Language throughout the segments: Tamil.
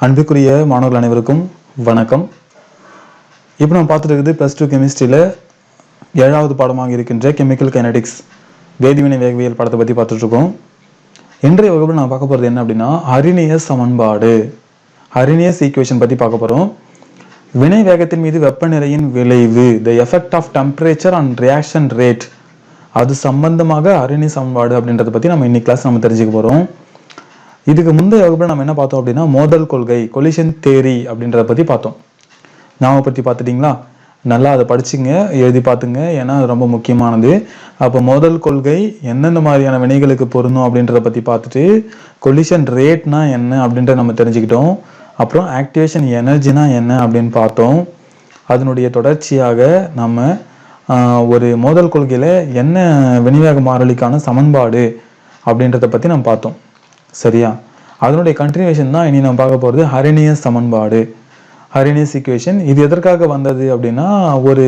அன்புக்குரிய மாணவர்கள் அனைவருக்கும் வணக்கம். இப்போ நம்ம பார்த்துட்டு இருக்குது ப்ளஸ் டூ கெமிஸ்ட்ரியில் ஏழாவது பாடமாக இருக்கின்ற கெமிக்கல் கைனடிக்ஸ் வேதிவினை வேகவியல் படத்தை பற்றி பார்த்துட்ருக்கோம் இன்றைய வகுப்பில் நான் பார்க்க போகிறது என்ன அப்படின்னா அரிணிய சமன்பாடு. அரிணியஸ் ஈக்குவேஷன் பற்றி பார்க்க போகிறோம் வினை வேகத்தின் மீது வெப்பநிலையின் விளைவு the effect of temperature and reaction rate அது சம்பந்தமாக அரிணி சமன்பாடு அப்படின்றத பற்றி நம்ம இன்னைக்கு கிளாஸ் நம்ம தெரிஞ்சுக்க போகிறோம் இதுக்கு முந்தைய வகுப்பில் நம்ம என்ன பார்த்தோம் அப்படின்னா மோதல் கொள்கை கொலிஷன் தேரி அப்படின்றத பற்றி பார்த்தோம். ஞாபகப்படுத்தி பார்த்துட்டிங்களா? நல்லா அதை படிச்சுங்க எழுதி பார்த்துங்க ஏன்னா அது ரொம்ப முக்கியமானது. அப்போ மோதல் கொள்கை எந்தெந்த மாதிரியான வினைகளுக்கு பொருந்தும் அப்படின்றத பற்றி பார்த்துட்டு கொலிஷன் ரேட்னா என்ன அப்படின்றத நம்ம தெரிஞ்சுக்கிட்டோம். அப்புறம் ஆக்டிவேஷன் எனர்ஜினா என்ன அப்படின்னு பார்த்தோம். அதனுடைய தொடர்ச்சியாக நம்ம ஒரு மோதல் கொள்கையில் என்ன விநியோக மாறலிக்கான சமன்பாடு அப்படின்றத பற்றி நம்ம பார்த்தோம். சரியா? அதனுடைய கண்டினியூஷன் தான் இனி நம்ம பார்க்க போகிறது ஹரிணிய சமன்பாடு. ஹரினியஸ் ஈக்குவேஷன் இது எதற்காக வந்தது அப்படின்னா ஒரு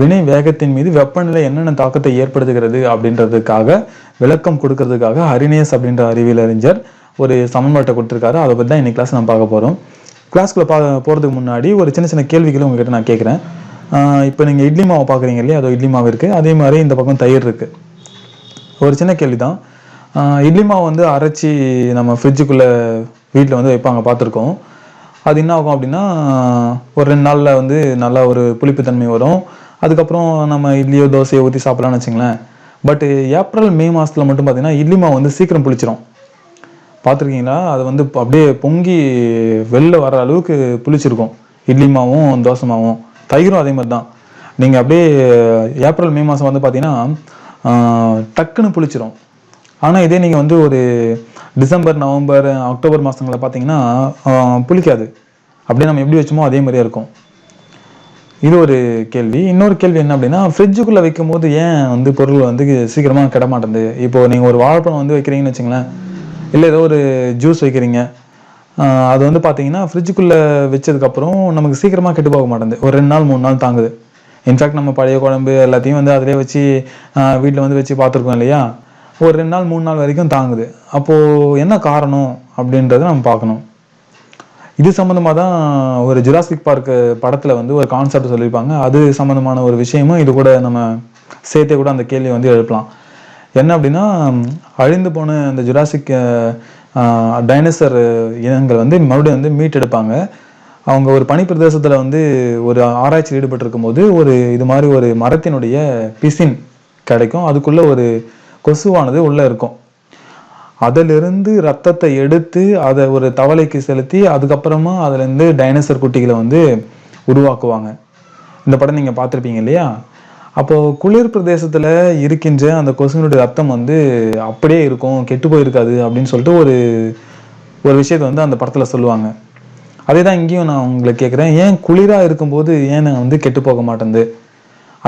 வினை வேகத்தின் மீது வெப்பநிலை என்னென்ன தாக்கத்தை ஏற்படுத்துகிறது அப்படின்றதுக்காக விளக்கம் கொடுக்கறதுக்காக ஹரினியஸ் அப்படின்ற அறிவியல் அறிஞர் ஒரு சமன்பாட்டை கொடுத்துருக்காரு. அதை பற்றி தான் இன்னைக்கு கிளாஸ் நம்ம பார்க்க போகிறோம் கிளாஸ்க்குள்ளே பா போகிறதுக்கு முன்னாடி ஒரு சின்ன சின்ன கேள்விகளை உங்ககிட்ட நான் கேட்குறேன். இப்போ நீங்கள் இட்லி மாவு பார்க்குறீங்க இல்லையா? அதோ இட்லி மாவு இருக்குது அதே மாதிரி இந்த பக்கம் தயிர் இருக்குது ஒரு சின்ன கேள்வி தான் இட்லி மாவு வந்து அரைச்சி நம்ம ஃப்ரிட்ஜுக்குள்ளே வீட்டில் வந்து வைப்பாங்க பார்த்துருக்கோம். அது என்ன ஆகும் அப்படின்னா ஒரு ரெண்டு நாளில் வந்து நல்லா ஒரு புளிப்புத்தன்மை வரும். அதுக்கப்புறம் நம்ம இட்லியோ தோசையோ ஊற்றி சாப்பிட்லான்னு வச்சுங்களேன். பட் ஏப்ரல் மே மாதத்தில் மட்டும் பார்த்தீங்கன்னா இட்லி மாவு வந்து சீக்கிரம் புளிச்சிரும். பார்த்துருக்கீங்களா? அது வந்து அப்படியே பொங்கி வெளில வர அளவுக்கு புளிச்சிருக்கும். இட்லி மாவும் தோசை மாவும். தயிரும் அதே மாதிரி தான். நீங்கள் அப்படியே ஏப்ரல் மே மாதம் வந்து பார்த்தீங்கன்னா டக்குன்னு புளிச்சிரும். ஆனால் இதே நீங்கள் வந்து ஒரு டிசம்பர் நவம்பர் அக்டோபர் மாதங்களில் பார்த்தீங்கன்னா புளிக்காது. அப்படியே நம்ம எப்படி வச்சோமோ அதே மாதிரியே இருக்கும். இது ஒரு கேள்வி. இன்னொரு கேள்வி என்ன அப்படின்னா ஃப்ரிட்ஜுக்குள்ளே வைக்கும் போது ஏன் வந்து பொருள் வந்து சீக்கிரமாக கெட மாட்டேங்குது நீங்கள் ஒரு வாழைப்பழம் வந்து வைக்கிறீங்கன்னு வச்சுங்களேன் இல்லை ஏதோ ஒரு ஜூஸ் வைக்கிறீங்க அது வந்து பார்த்தீங்கன்னா ஃப்ரிட்ஜுக்குள்ளே வச்சதுக்கப்புறம் நமக்கு சீக்கிரமாக கெட்டு போக மாட்டேங்குது ஒரு ரெண்டு நாள் மூணு நாள் தாங்குது. இன்ஃபேக்ட் நம்ம பழைய குழம்பு எல்லாத்தையும் வந்து அதிலே வச்சு வீட்டில் வந்து வச்சு பார்த்துருக்கோம் இல்லையா? ஒரு ரெண்டு நாள் மூணு நாள் வரைக்கும் தாங்குது. அப்போது என்ன காரணம் அப்படின்றத நம்ம பார்க்கணும். இது சம்மந்தமாக தான் ஒரு ஜுராசிக் பார்க் படத்தில் வந்து ஒரு கான்செப்ட் சொல்லியிருப்பாங்க. அது சம்மந்தமான ஒரு விஷயமும் இது கூட நம்ம சேர்த்தே கூட அந்த கேள்வி வந்து எழுப்பலாம். என்ன அப்படின்னா அழிந்து போன அந்த ஜுராசிக் டைனோசர் இனங்கள் வந்து மறுபடியும் வந்து மீட் எடுப்பாங்க. அவங்க ஒரு பனி பிரதேசத்தில் வந்து ஒரு ஆராய்ச்சியில் ஈடுபட்டிருக்கும் போது ஒரு இது மாதிரி ஒரு மரத்தினுடைய பிசின் கிடைக்கும். அதுக்குள்ளே ஒரு கொசுவானது உள்ளே இருக்கும். அதிலிருந்து ரத்தத்தை எடுத்து அதை ஒரு தவளைக்கு செலுத்தி அதுக்கப்புறமா அதுலேருந்து டைனோசர் குட்டிகளை வந்து உருவாக்குவாங்க. இந்த படம் நீங்கள் பார்த்துருப்பீங்க இல்லையா? அப்போது குளிர் பிரதேசத்தில் இருக்கின்ற அந்த கொசுவினுடைய ரத்தம் வந்து அப்படியே இருக்கும் கெட்டு போயிருக்காது அப்படின்னு சொல்லிட்டு ஒரு ஒரு விஷயத்தை வந்து அந்த படத்தில் சொல்லுவாங்க. அதே தான் இங்கேயும் நான் உங்களை கேட்குறேன். ஏன் குளிராக இருக்கும்போது ஏன் வந்து கெட்டு போக மாட்டேங்குது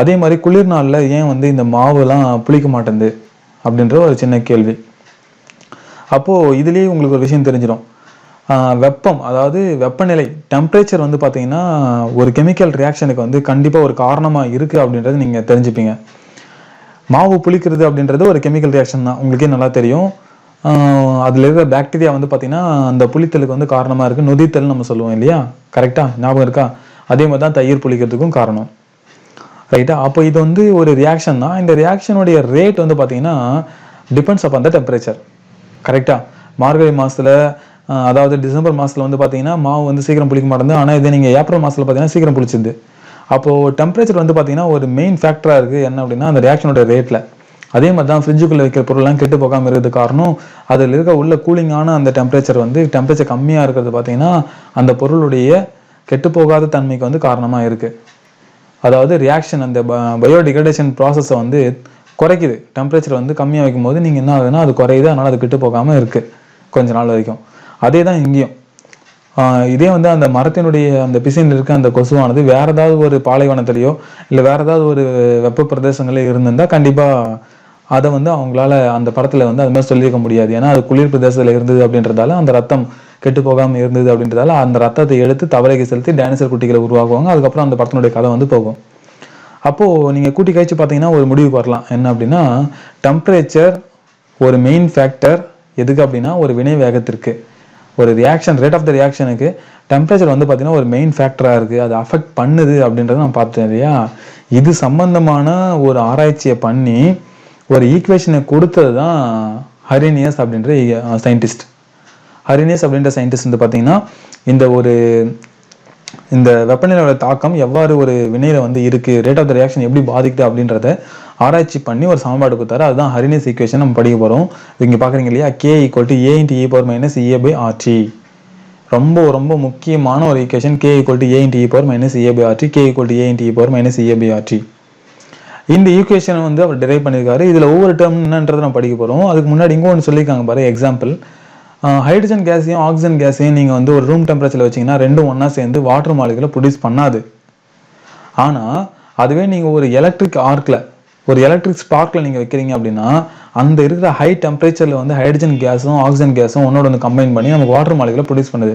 அதே மாதிரி குளிர் நாளில் ஏன் வந்து இந்த மாவுலாம் புளிக்க மாட்டேங்குது அப்படின்ற ஒரு சின்ன கேள்வி. அப்போது இதுலேயே உங்களுக்கு ஒரு விஷயம் தெரிஞ்சிடும். வெப்பம் அதாவது வெப்பநிலை டெம்பரேச்சர் வந்து பார்த்தீங்கன்னா ஒரு கெமிக்கல் ரியாக்ஷனுக்கு வந்து கண்டிப்பாக ஒரு காரணமாக இருக்குது அப்படின்றத நீங்கள் தெரிஞ்சுப்பீங்க. மாவு புளிக்கிறது அப்படின்றது ஒரு கெமிக்கல் ரியாக்ஷன் தான். உங்களுக்கே நல்லா தெரியும். அதில் இருக்கிற பாக்டீரியா வந்து பார்த்திங்கன்னா அந்த புளித்தலுக்கு வந்து காரணமாக இருக்குது நொதித்தல் நம்ம சொல்லுவோம் இல்லையா? கரெக்டாக ஞாபகம் இருக்கா? அதே மாதிரி தான் தயிர் புளிக்கிறதுக்கும் காரணம். ரைட்டா அப்போ இது வந்து ஒரு ரியாக்ஷன் தான். இந்த ரியாக்ஷனுடைய ரேட் வந்து பார்த்தீங்கன்னா டிபெண்ட்ஸ் அப்பான் த டெம்பரேச்சர் கரெக்டாக மார்கழி மாதத்தில் அதாவது டிசம்பர் மாதத்தில் வந்து பார்த்தீங்கன்னா மாவு வந்து சீக்கிரம் புளிக்க மாட்டேங்குது. ஆனால் இது நீங்கள் ஏப்ரல் மாதத்தில் பார்த்தீங்கன்னா சீக்கிரம் புளிச்சிது. அப்போது டெம்பரேச்சர் வந்து பார்த்தீங்கன்னா ஒரு மெயின் ஃபேக்டராக இருக்குது என்ன அப்படின்னா அந்த ரியாக்ஷனோட ரேட்டில் அதே மாதிரி தான் ஃப்ரிட்ஜுக்குள்ளே வைக்கிற பொருள்லாம் கெட்டு போகாமல் இருக்கிறது காரணம் அதில் இருக்க உள்ள கூலிங்கான அந்த டெம்பரேச்சர் வந்து டெம்பரேச்சர் கம்மியாக இருக்கிறது பார்த்தீங்கன்னா அந்த பொருளுடைய கெட்டு போகாத தன்மைக்கு வந்து காரணமாக இருக்குது அதாவது ரியாக்ஷன் அந்த பயோடிகிரடேஷன் ப்ராசஸை வந்து குறைக்குது. டெம்பரேச்சர் வந்து கம்மியாக வைக்கும்போது நீங்கள் என்ன ஆகுதுன்னா அது குறையுது. அதனால் அது கெட்டு போகாமல் இருக்குது கொஞ்ச நாள் வரைக்கும். அதே தான் இங்கேயும். இதே வந்து அந்த மரத்தினுடைய அந்த பிசினில் இருக்க அந்த கொசுவானது வேற ஏதாவது ஒரு பாலைவனத்திலேயோ இல்லை வேற ஏதாவது ஒரு வெப்ப பிரதேசங்களே இருந்திருந்தால் கண்டிப்பாக அதை வந்து அவங்களால அந்த படத்தில் வந்து அது மாதிரி சொல்லியிருக்க முடியாது. ஏன்னா அது குளிர் பிரதேசத்தில் இருந்தது அப்படின்றதால அந்த ரத்தம் கெட்டு போகாமல் இருந்தது அப்படின்றதால அந்த ரத்தத்தை எடுத்து தவளைக்கு செலுத்தி டைனோசர் குட்டிகளை உருவாக்குவாங்க. அதுக்கப்புறம் அந்த படத்தினுடைய கதை வந்து போகும். அப்போது நீங்கள் கூட்டி கழிச்சு பார்த்தீங்கன்னா ஒரு முடிவுக்கு வரலாம் என்ன அப்படின்னா டெம்பரேச்சர் ஒரு மெயின் ஃபேக்டர் எதுக்கு அப்படின்னா ஒரு வினை வேகத்திற்கு. ஒரு ரியாக்ஷன் ரேட் ஆஃப் த ரியாக்ஷனுக்கு டெம்பரேச்சர் வந்து பார்த்தீங்கன்னா ஒரு மெயின் ஃபேக்டராக இருக்குது அது அஃபெக்ட் பண்ணுது அப்படின்றத நான் பார்த்தேன் இல்லையா? இது சம்பந்தமான ஒரு ஆராய்ச்சியை பண்ணி ஒரு ஈக்குவேஷனை கொடுத்தது தான் ஹரினியஸ் அப்படின்ற சயின்டிஸ்ட் ஹரினேஸ் அப்படின்ற சயின்டிஸ்ட் வந்து பார்த்தீங்கன்னா இந்த ஒரு இந்த வெப்பநிலையோட தாக்கம் எவ்வாறு ஒரு வினையில வந்து இருக்கு ரேட் ஆஃப் த ரியாக்ஷன் எப்படி பாதிக்குது அப்படின்றத ஆராய்ச்சி பண்ணி ஒரு சமன்பாடு கொடுத்தாரு. அதுதான் ஹரினேஸ் ஈக்குவேஷன் நம்ம படிக்க போறோம். இங்க பாக்குறீங்க இல்லையா? K equal to A into E power minus A by RT ரொம்ப ரொம்ப முக்கியமான ஒரு equation K equal to A into E power minus A by RT K equal to A into E power minus A by RT இந்த ஈக்குவேஷன் வந்து அவர் டிரைவ் பண்ணியிருக்காரு. இதுல ஒவ்வொரு டேர்ம் என்னன்றதை நம்ம படிக்க போறோம். அதுக்கு முன்னாடி இங்கே ஒன்று சொல்லியிருக்காங்க பாரு எக்ஸாம்பிள் ஹைட்ரஜன் கேஸையும் ஆக்சிஜன் கேஸையும் நீங்கள் வந்து ஒரு ரூம் டெம்பரேச்சரில் வச்சீங்கன்னா ரெண்டும் ஒன்றா சேர்ந்து வாட்டர் மாலிகளை ப்ரொடியூஸ் பண்ணாது. ஆனால் அதுவே நீங்கள் ஒரு எலக்ட்ரிக் ஆர்க்கில் ஒரு எலக்ட்ரிக் ஸ்பார்க்கில் நீங்கள் வைக்கிறீங்க அப்படின்னா அந்த இருக்கிற ஹை டெம்பரேச்சரில் வந்து ஹைட்ரஜன் கேஸும் ஆக்சிஜன் கேஸும் ஒன்னோட ஒன்று கம்பைன் பண்ணி நமக்கு வாட்டர் மாலிகளை ப்ரொடியூஸ் பண்ணுது.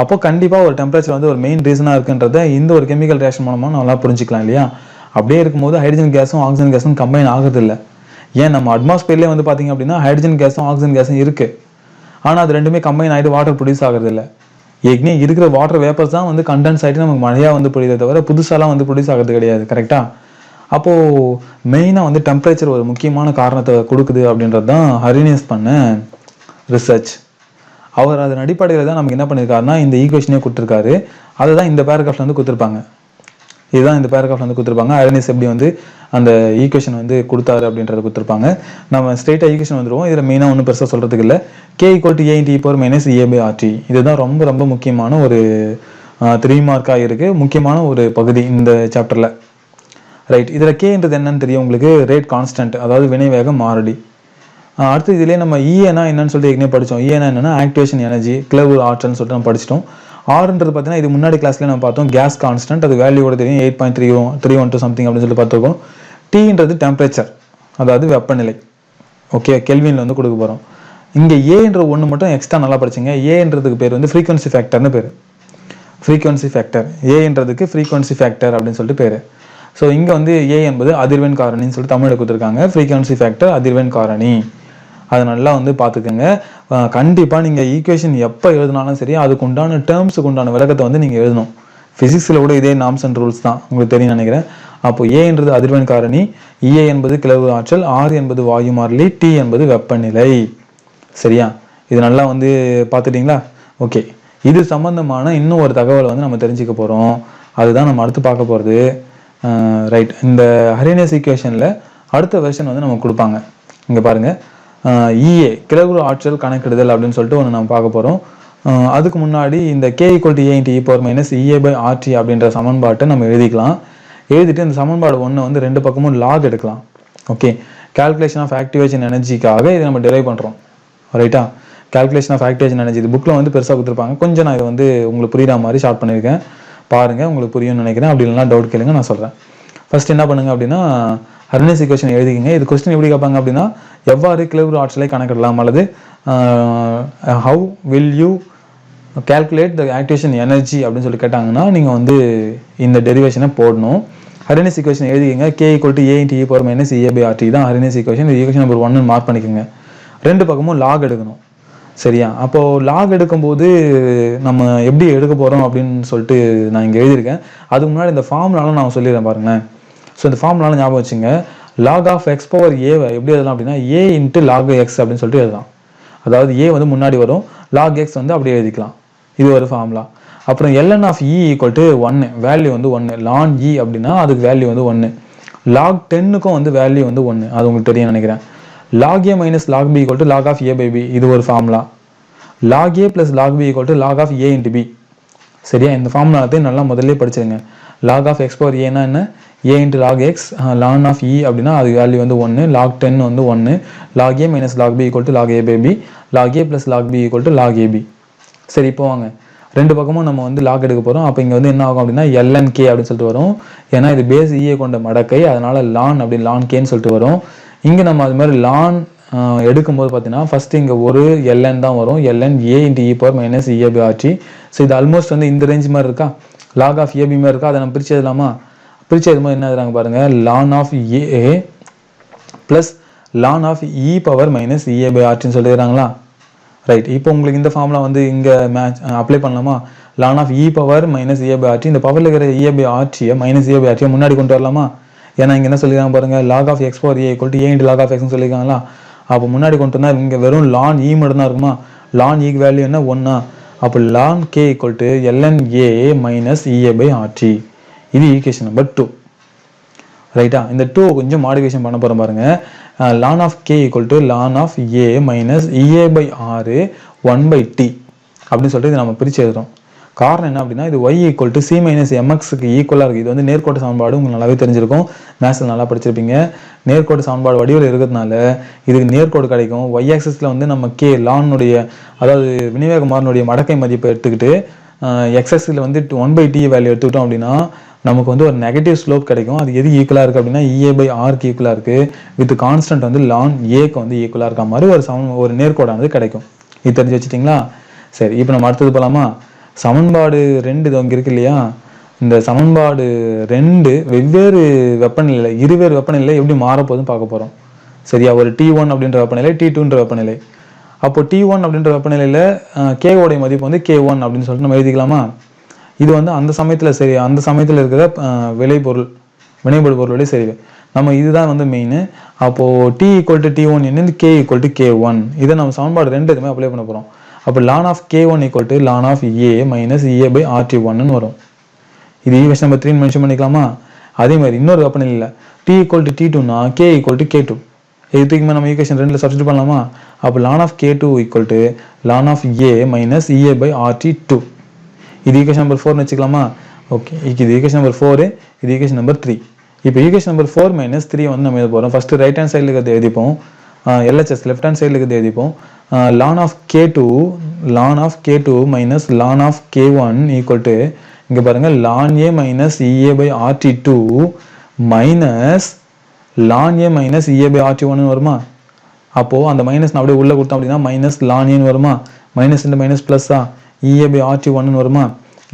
அப்போது கண்டிப்பாக ஒரு டெம்பரேச்சர் வந்து ஒரு மெயின் ரீசனாக இருக்குன்றத இந்த ஒரு கெமிக்கல் ரியாக்ஷன் மூலமாக நல்லா புரிஞ்சுக்கலாம் இல்லையா? அப்படியே இருக்கும்போது ஹைட்ரஜன் கேஸும் ஆக்சிஜன் கேஸும் கம்பைன் ஆகுறது இல்லை ஏன் நம்ம அட்மாஸ்பியர்லேயே வந்து பார்த்தீங்க அப்படின்னா ஹைட்ரஜன் கேஸும் ஆக்சிஜன் கேஸும் இருக்குது ஆனால் அது ரெண்டுமே கம்பைன் ஆகிட்டு வாட்டர் ப்ரொடியூஸ் ஆகிறது இல்லை ஏற்கனவே இருக்கிற வாட்டர் வேப்பர்ஸ் தான் வந்து கண்டென்ஸ் ஆகிட்டு நமக்கு மழையாக வந்து புரியுதே தவிர புதுசாலாம் வந்து ப்ரொடியூஸ் ஆகிறது கிடையாது கரெக்டாக அப்போது மெயினாக வந்து டெம்பரேச்சர் ஒரு முக்கியமான காரணத்தை கொடுக்குது அப்படின்றது தான் ஹரினியஸ் பண்ண ரிசர்ச் அவர் அதன் அடிப்படையில் தான் நமக்கு என்ன பண்ணியிருக்காருன்னா இந்த ஈக்குவேஷனே கொடுத்துருக்காரு. அதை தான் இந்த பேராகிராஃப்ல வந்து கொடுத்துருப்பாங்க. இதுதான் இந்த பேராகிராஃப்ல வந்து கொடுத்துருப்பாங்க. அயர்னிஸ் எப்படி வந்து அந்த ஈக்குவேஷன் வந்து கொடுத்தாரு அப்படின்றத கொடுத்துருப்பாங்க. நம்ம ஸ்ட்ரெயிட்டாக ஈக்குவேஷன் வந்துடுவோம் இதில் மெயினாக ஒன்றும் பெருசாக சொல்கிறதுக்கு இல்லை. K equal to A T power e minus A by RT இதுதான் ரொம்ப ரொம்ப முக்கியமான ஒரு த்ரீ மார்க்காக இருக்குது முக்கியமான ஒரு பகுதி இந்த சாப்டரில் ரைட் இதில் கேன்றது என்னன்னு தெரியும் உங்களுக்கு? ரேட் கான்ஸ்டன்ட் அதாவது வினைவேகம் மாறடி. அடுத்து இதிலே நம்ம e இஏனா என்னன்னு சொல்லிட்டு ஏற்கனவே படித்தோம் இஏனா என்னன்னா ஆக்டிவேஷன் எனர்ஜி கிளவு ஆற்றல்னு சொல்லிட்டு நம்ம படிச்சிட்டோம். ஆறுன்றது பார்த்தீங்கன்னா இது முன்னாடி கிளாஸ்ல நம்ம பார்த்தோம் கேஸ் கான்ஸ்டன்ட் அது வேல்யூவோட தெரியும் eight point three three one two something அப்படின்னு சொல்லி பார்த்துருக்கோம். டீன்றது டெம்பரேச்சர் அதாவது வெப்பநிலை. ஓகே கெல்வின்ல வந்து கொடுக்க போகிறோம் இங்கே ஏன்ற ஒன்று மட்டும் எக்ஸ்ட்ரா நல்லா படிச்சுங்க. ஏன்றதுக்கு பேர் வந்து ஃப்ரீக்வன்சி ஃபேக்டர்னு பேர். ஃப்ரீக்வன்சி ஃபேக்டர் ஏன்றதுக்கு ஃப்ரீக்வன்சி ஃபேக்டர் அப்படின்னு சொல்லிட்டு பேர். ஸோ இங்கே வந்து ஏ என்பது அதிர்வெண் காரணின்னு சொல்லிட்டு தமிழில் கொடுத்துருக்காங்க. ஃப்ரீக்வன்சி ஃபேக்டர் அதிர்வெண் காரணி. அதை நல்லா வந்து பார்த்துக்கோங்க. கண்டிப்பாக நீங்கள் ஈக்குவேஷன் எப்போ எழுதினாலும் சரி அதுக்கு உண்டான டேர்ம்ஸுக்கு உண்டான விளக்கத்தை வந்து நீங்கள் எழுதணும். ஃபிசிக்ஸில் கூட இதே நாம்ஸ் அண்ட் ரூல்ஸ் தான். உங்களுக்கு தெரியும் நினைக்கிறேன். அப்போ ஏ என்றது அதிர்வெண் காரணி இஏ என்பது கிளவு ஆற்றல் ஆர் என்பது வாயு மாறிலி டி என்பது வெப்பநிலை. சரியா? இது நல்லா வந்து பார்த்துட்டிங்களா? ஓகே இது சம்பந்தமான இன்னும் ஒரு தகவலை வந்து நம்ம தெரிஞ்சுக்க போகிறோம் அதுதான் நம்ம அடுத்து பார்க்க போகிறது ரைட் இந்த ஹரினஸ் ஈக்குவேஷனில் அடுத்த வெர்ஷன் வந்து நமக்கு கொடுப்பாங்க. இங்கே பாருங்கள் இஏ கிரகுரு ஆற்றல் கணக்கிடுதல் அப்படின்னு சொல்லிட்டு ஒன்று நம்ம பார்க்க போகிறோம் அதுக்கு முன்னாடி இந்த K equal to A into E power minus EA by RT அப்படின்ற சமன்பாட்டை நம்ம எழுதிக்கலாம். எழுதிட்டு இந்த சமன்பாடு ஒன்று வந்து ரெண்டு பக்கமும் லாக் எடுக்கலாம். ஓகே கால்குலேஷன் ஆஃப் ஆக்டிவேஷன் எனர்ஜிக்காக இதை நம்ம டெரைவ் பண்ணுறோம் ரைட்டா கால்குலேஷன் ஆஃப் ஆக்டிவேஷன் எனர்ஜி இது புக்கில் வந்து பெருசாக கொடுத்துருப்பாங்க. கொஞ்சம் நான் இதை வந்து உங்களுக்கு புரியுற மாதிரி ஷார்ட் பண்ணியிருக்கேன். பாருங்கள் உங்களுக்கு புரியும்னு நினைக்கிறேன். அப்படி இல்லைனா டவுட் கேளுங்க நான் சொல்கிறேன் ஃபஸ்ட் என்ன பண்ணுங்க அப்படின்னா ஹர்னஸ் ஈக்குவேஷன் எழுதிக்கிங்க. இது கொஸ்டின் எப்படி கேட்பாங்க அப்படின்னா எவ்வாறு கிளவு ஆற்றலை கணக்கிடலாம்? அல்லது how will you calculate the activation energy அப்படின்னு சொல்லி கேட்டாங்கன்னா நீங்கள் வந்து இந்த டெரிவேஷனை போடணும். Arrhenius equation எழுதிக்கங்க. K equal to A into E power minus A by RT தான் ஹரினஸ் ஈக்குவேஷன் ஈக்குவேஷன் நம்பர் ஒன்னு மார்க் பண்ணிக்கோங்க. ரெண்டு பக்கமும் லாக் எடுக்கணும். சரியா? அப்போது லாக் எடுக்கும்போது நம்ம எப்படி எடுக்க போகிறோம் அப்படின்னு சொல்லிட்டு நான் இங்கே எழுதியிருக்கேன். அதுக்கு முன்னாடி இந்த ஃபார்ம்னாலும் நான் சொல்லிடுறேன் பாருங்களேன். ஸோ இந்த ஃபார்ம்னால ஞாபகம் வச்சுங்க. லாக் ஆஃப் எக்ஸ் பவர் ஏவை எப்படி எழுதலாம் அப்படின்னா ஏ இன்ட்டு லாக் எக்ஸ் அப்படின்னு சொல்லிட்டு எழுதலாம். அதாவது ஏ வந்து முன்னாடி வரும் லாக் எக்ஸ் வந்து அப்படியே எழுதிக்கலாம். இது ஒரு ஃபார்முலா அப்புறம் LN of E equal to ஒன்று வேல்யூ வந்து ஒன்று லான் இ அப்படின்னா அதுக்கு வேல்யூ வந்து ஒன்று லாக் டென்னுக்கும் வந்து வேல்யூ வந்து ஒன்று அது உங்களுக்கு தெரியும் நினைக்கிறேன். Log A minus log B equal to log of A by B இது ஒரு formula log A plus log B equal to log of A into B சரியா? இந்த ஃபார்முலாத்தையும் நல்லா முதல்ல படிச்சிருங்க. லாக் ஆஃப் எக்ஸ் பவர் ஏன்னா என்ன? A into log X ln of E அப்படின்னா அது வேல்யூ வந்து ஒன்று லாக் டென் வந்து ஒன்று log A minus log B equal to log A by B log A plus log B equal to log AB சரி இப்போ வாங்க. ரெண்டு பக்கமும் நம்ம வந்து லாக் எடுக்க போகிறோம் அப்போ இங்கே வந்து என்ன ஆகும் அப்படின்னா எல்என் கே அப்படின்னு சொல்லிட்டு வரும். ஏன்னா இது பேஸ் இஏ e கொண்ட மடக்கை அதனால் லான் அப்படி லான் கேன்னு சொல்லிட்டு வரும். இங்கே நம்ம அது மாதிரி லான் எடுக்கும்போது பார்த்தீங்கன்னா ஃபஸ்ட்டு இங்கே ஒரு எல்என் தான் வரும். LN A into E power minus EA by RT so இது ஆல்மோஸ்ட் வந்து இந்த ரேஞ்ச் மாதிரி இருக்கா? லாக் ஆஃப் ஏபி மாதிரி இருக்கா? அதை நம்ம பிரிச்சு எழுதலாமா? பிரிச்சு எழுதும்போது என்ன எழுதுறாங்க பாருங்கள் ln of A plus ln of E power minus EA by ஆர்டின்னு சொல்லிடுறாங்களா ரைட் இப்போ உங்களுக்கு இந்த ஃபார்முலா வந்து இங்கே மேட்ச் அப்ளை பண்ணலாமா? Ln of E power minus EA by RT இந்த பவரில் இருக்கிற இஏ பை ஆர்டியை மைனஸ் இஏ பை ஆர்டியை முன்னாடி கொண்டு வரலாமா? ஏன்னா இங்கே என்ன சொல்லியிருக்காங்க பாருங்கள் log of X power A equal to A log of எக்ஸ்னு சொல்லியிருக்காங்களா அப்போ முன்னாடி கொண்டு வந்தால் இங்கே வெறும் லான் இ e மட்டும் தான் இருக்குமா லான் இக்கு வேல்யூ என்ன? ஒன்றா அப்போ ln K equal to LN A minus EA by RT இது ஈக்குவேஷன் நம்பர் டூ ரைட்டா இந்த டூ கொஞ்சம் மாடிஃபிகேஷன் பண்ண போகிறோம் பாருங்க. Ln of K equal to ln of A minus EA by ஆறு ஒன் பை டி அப்படின்னு சொல்லிட்டு இதை நம்ம பிரித்து எழுதுறோம். காரணம் என்ன அப்படின்னா இது Y equal to C minus எம்எக்ஸுக்கு ஈக்குவலாக இருக்குது இது வந்து நேர்கோட்டு சமன்பாடு உங்களுக்கு நல்லாவே தெரிஞ்சிருக்கும். மேத்ஸில் நல்லா படிச்சிருப்பீங்க. நேர்கோட்டு சமன்பாடு வடிவில் இருக்கிறதுனால இதுக்கு நேர்கோடு கிடைக்கும். ஒய் ஆக்சஸில் வந்து நம்ம கே லானுடைய அதாவது விநியோகமாரனுடைய மடக்கை மதிப்பை எடுத்துக்கிட்டு எக்ஸஸில் வந்து ஒன் பை டி வேல்யூ எடுத்துக்கிட்டோம் அப்படின்னா நமக்கு வந்து ஒரு நெகட்டிவ் ஸ்லோப் கிடைக்கும். அது எது ஈக்குவலாக இருக்குது அப்படின்னா இஏ பை ஆர்க்கு ஈக்குவலாக இருக்குது வித் கான்ஸ்டன்ட் வந்து லான் ஏக்கு வந்து ஈக்குவலாக இருக்க மாதிரி ஒரு சமன் ஒரு நேர்கோடானது கிடைக்கும். இது தெரிஞ்சு வச்சுட்டிங்களா? சரி இப்போ நம்ம அடுத்தது போகலாமா சமன்பாடு ரெண்டு இது அங்கே இருக்கு இல்லையா? இந்த சமன்பாடு ரெண்டு வெவ்வேறு வெப்பநிலை இருவேறு வெப்பநிலை எப்படி மாறப்போகுதுன்னு பார்க்க போகிறோம் சரியா? ஒரு டி ஒன் அப்படின்ற வெப்பநிலை டி டூன்ற வெப்பநிலை. அப்போ டி ஒன் அப்படின்ற வெப்பநிலையில் கேவோடைய மதிப்பு வந்து கே ஒன் அப்படின்னு சொல்லிட்டு நம்ம எழுதிக்கலாமா? இது வந்து அந்த சமயத்தில் சரி அந்த சமயத்தில் இருக்கிற விளைபொருள் வினைபொருள் பொருளுடைய சரி. நம்ம இதுதான் வந்து மெயின் அப்போது T equal to T one என்ன K equal to K one இதை நம்ம சமன்பாடு ரெண்டு இதுமே அப்ளை பண்ண போகிறோம் அப்போ ln of K one equal to ln of A minus A by RT ஒன்னு வரும். இது ஈவெஸ்ட் நம்பர் த்ரீன்னு மென்ஷன் பண்ணிக்கலாமா? அதே மாதிரி இன்னொரு கப்பனில் இல்லை. டி ஈக்குவல் டு டி டூனா K equal to K two இதுக்கு நம்ம ஈக்குவேஷன் ரெண்டில் சப்ஸ்டிட் பண்ணலாமா? அப்போ ln of K two equal to ln of A minus EA by RT two இது ஈக்குவேஷன் நம்பர் ஃபோர்னு வச்சுக்கலாமா? ஓகே இது ஈக்குவேஷன் நம்பர் ஃபோரு இது ஈக்குவேஷன் நம்பர் த்ரீ இப்போ equation number four minus three வந்து நம்ம எழுத போகிறோம் ஃபஸ்ட்டு ரைட் ஹேண்ட் சைடில் இருக்கிறது எழுதிப்போம். எல்ஹெச்எஸ் லெஃப்ட் ஹேண்ட் சைடில் இருக்கிறது எழுதிப்போம். Ln of K two ln of K two minus ln of K one equal to இங்கே பாருங்கள் ln A minus EA by RT two minus ln A minus EA by RT ஒன்னு வருமா? அப்போது அந்த மைனஸ் நான் அப்படியே உள்ளே கொடுத்தோம் அப்படின்னா மைனஸ் லான் ஏன்னு வருமா? மைனஸ் இந்த மைனஸ் ப்ளஸ்ஸா இஏபி ஆர்டி ஒன்னு வருமா?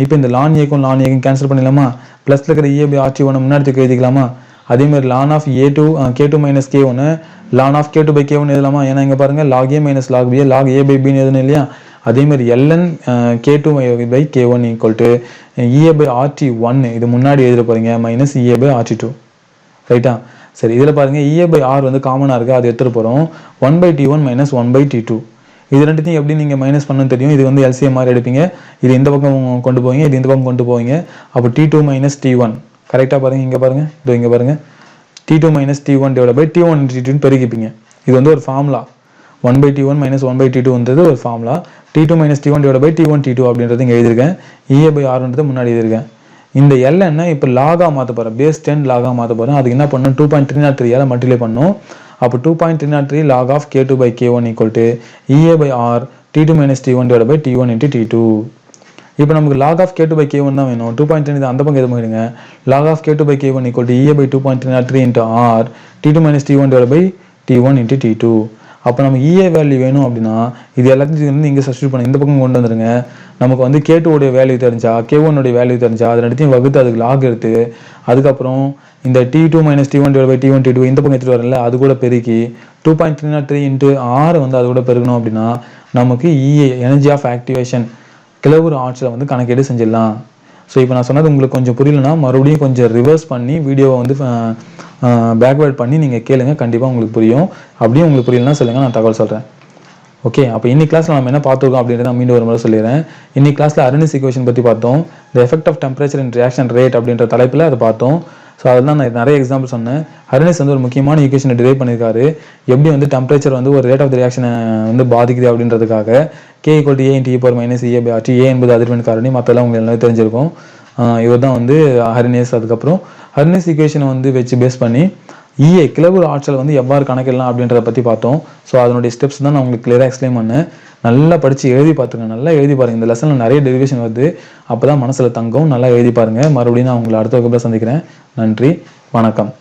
இப்போ இந்த லான் ஏக்கும் லான் ஏக்கும் கேன்சல் பண்ணிடலாமா? ப்ளஸில் இருக்கிற இஏபி ஆர்டி ஒன்று முன்னாடி எழுதிக்கலாமா அதே மாதிரி ln of A two K two minus K ஒன்று ln of K two by K ஒன்று எழுதலாமா? ஏன்னா இங்கே பாருங்கள் log A minus log B log A by பின்னு எழுதணும் இல்லையா? அதே மாதிரி ln K two by K one equal to EA by RT ஒன்று இது முன்னாடி எழுத போகிறீங்க minus EA by RT two ரைட்டா சரி இதில் பாருங்கள் இஏ பை ஆர் வந்து காமனாக இருக்குது அது எடுத்துகிட்டு போகிறோம் one by T one minus one by T two இது ரெண்டுத்தையும் எப்படி நீங்கள் மைனஸ் பண்ணு தெரியும். இது வந்து எல்சிஎம் மாதிரி எடுப்பீங்க. இது இந்த பக்கம் கொண்டு போவீங்க? இது இந்த பக்கம் கொண்டு போவீங்க? அப்போ T two minus T one கரெக்டாக பாருங்கள் இங்கே பாருங்கள் இதோ இங்கே பாருங்கள் T two minus T one divide by T one T டூன்னு பெருக்கிப்பீங்க. இது வந்து ஒரு formula one by T one minus one by T டூன்றது ஒரு formula T two minus T one divide by T one T two அப்படின்றது இங்கே எழுதியிருக்கேன். இஏ பை ஆர்ன்றது முன்னாடி எழுதியிருக்கேன். இந்த எல் என்ன? இப்போ லாகா மாற்ற போகிறேன் பேஸ் டென் லாகா மாற்ற போகிறேன் அதுக்கு என்ன பண்ணணும்? டூ பாயிண்ட் த்ரீ நாட் த்ரீயால் மல்டிப்ளை பண்ணும் அப்போ two point three nought three log of K two by K one equal to E A by R T two minus T one divide by T one into T two இப்போ நமக்கு log of K two by K one தான் வேணும். டூ பாயிண்ட் த்ரீ அந்த பக்கம் எது பண்ணிடுங்க log of K two by K one equal to E A by two point three nought three into R T two minus T one divide by T one into T two அப்போ நம்ம இஏ வேல்யூ வேணும் அப்படின்னா இது எல்லாத்தையும் வந்து இங்கே சப்ஸ்டியூட் பண்ண இந்த பக்கம் கொண்டு வந்துருங்க. நமக்கு வந்து கே உடைய வேல்யூ தெரிஞ்சா கே ஒன்னுடைய வேல்யூ தெரிஞ்சா அதை ரெண்டுத்தையும் வகுத்து அதுக்கு லாக் எடுத்து அதுக்கப்புறம் இந்த T two minus T one divide by T one T two இந்த பக்கம் எடுத்துகிட்டு வரல அது கூட பெருக்கி two point three nought three into ஆறு வந்து அது கூட பெருக்கணும் அப்படின்னா நமக்கு E A energy of activation கிளவுர் ஆர்ட்ஸில் வந்து கணக்கெடு செஞ்சிடலாம். ஸோ இப்போ நான் சொன்னது உங்களுக்கு கொஞ்சம் புரியலன்னா மறுபடியும் கொஞ்சம் ரிவர்ஸ் பண்ணி வீடியோவை வந்து பேக்வேர்ட் பண்ணி நீங்கள் கேளுங்க. கண்டிப்பாக உங்களுக்கு புரியும். அப்படியே உங்களுக்கு புரியலன்னா சொல்லுங்கள் நான் தகவல் சொல்கிறேன் ஓகே அப்போ இன்னைக்கு கிளாஸில் நம்ம என்ன பார்த்துருக்கோம் அப்படின்றத நான் மீண்டும் ஒரு முறை சொல்லிடுறேன். இன்னைக்கு கிளாஸில் அருணிஸ் இக்குவேஷன் பற்றி பார்த்தோம். The effect of temperature and reaction rate அப்படின்ற தலைப்பில் அதை பார்த்தோம். ஸோ அதெல்லாம் நான் நிறைய எக்ஸாம்பிள் சொன்னேன். அருணிஸ் வந்து ஒரு முக்கியமான ஈக்குவேஷனை டிரைவ் பண்ணியிருக்காரு எப்படி வந்து டெம்பரேச்சர் வந்து ஒரு ரேட் ஆஃப் த ரியாக்ஷனை வந்து பாதிக்குது அப்படின்றதுக்காக K equal to A D power minus A by R T A என்பது அதிர்வெண் காரணி. மற்றெல்லாம் உங்களுக்கு நல்லா தெரிஞ்சிருக்கும். இவர் தான் வந்து ஹரினேஸ் அதுக்கப்புறம் ஹரினேஸ் ஈக்குவேஷனை வந்து வச்சு பேஸ் பண்ணி e இஏ கிளவுர் ஆற்றல் வந்து எவ்வாறு கணக்கிடலாம் அப்படின்றத பற்றி பார்த்தோம். ஸோ அதனுடைய ஸ்டெப்ஸ் தான் நான் உங்களுக்கு கிளியராக எக்ஸ்பிளைன் பண்ணேன். நல்லா படித்து எழுதி பார்த்துங்க நல்லா எழுதி பாருங்கள் இந்த லெசனில் நிறைய டெரிவேஷன் வருது. அப்போ தான் மனசில் தங்கும். நல்லா எழுதி பாருங்கள் மறுபடியும் நான் உங்களை அடுத்த வகுப்பில் சந்திக்கிறேன். நன்றி. வணக்கம்.